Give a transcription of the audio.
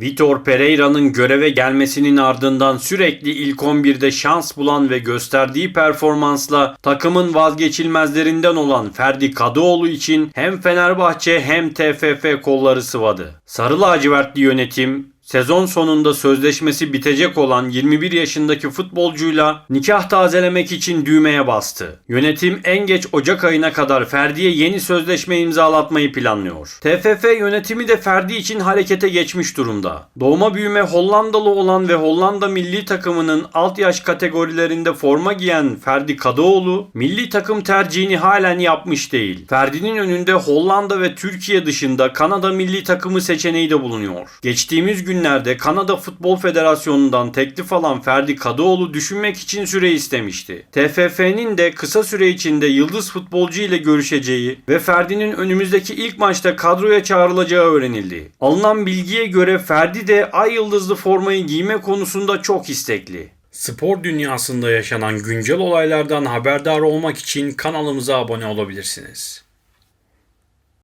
Vitor Pereira'nın göreve gelmesinin ardından sürekli ilk 11'de şans bulan ve gösterdiği performansla takımın vazgeçilmezlerinden olan Ferdi Kadıoğlu için hem Fenerbahçe hem TFF kolları sıvadı. Sarı lacivertli yönetim Sezon sonunda sözleşmesi bitecek olan 21 yaşındaki futbolcuyla nikah tazelemek için düğmeye bastı. Yönetim en geç Ocak ayına kadar Ferdi'ye yeni sözleşme imzalatmayı planlıyor. TFF yönetimi de Ferdi için harekete geçmiş durumda. Doğma büyüme Hollandalı olan ve Hollanda milli takımının alt yaş kategorilerinde forma giyen Ferdi Kadıoğlu milli takım tercihini halen yapmış değil. Ferdi'nin önünde Hollanda ve Türkiye dışında Kanada milli takımı seçeneği de bulunuyor. Geçtiğimiz günlerde Kanada Futbol Federasyonu'ndan teklif alan Ferdi Kadıoğlu düşünmek için süre istemişti. TFF'nin de kısa süre içinde yıldız futbolcu ile görüşeceği ve Ferdi'nin önümüzdeki ilk maçta kadroya çağrılacağı öğrenildi. Alınan bilgiye göre Ferdi de ay yıldızlı formayı giyme konusunda çok istekli. Spor dünyasında yaşanan güncel olaylardan haberdar olmak için kanalımıza abone olabilirsiniz.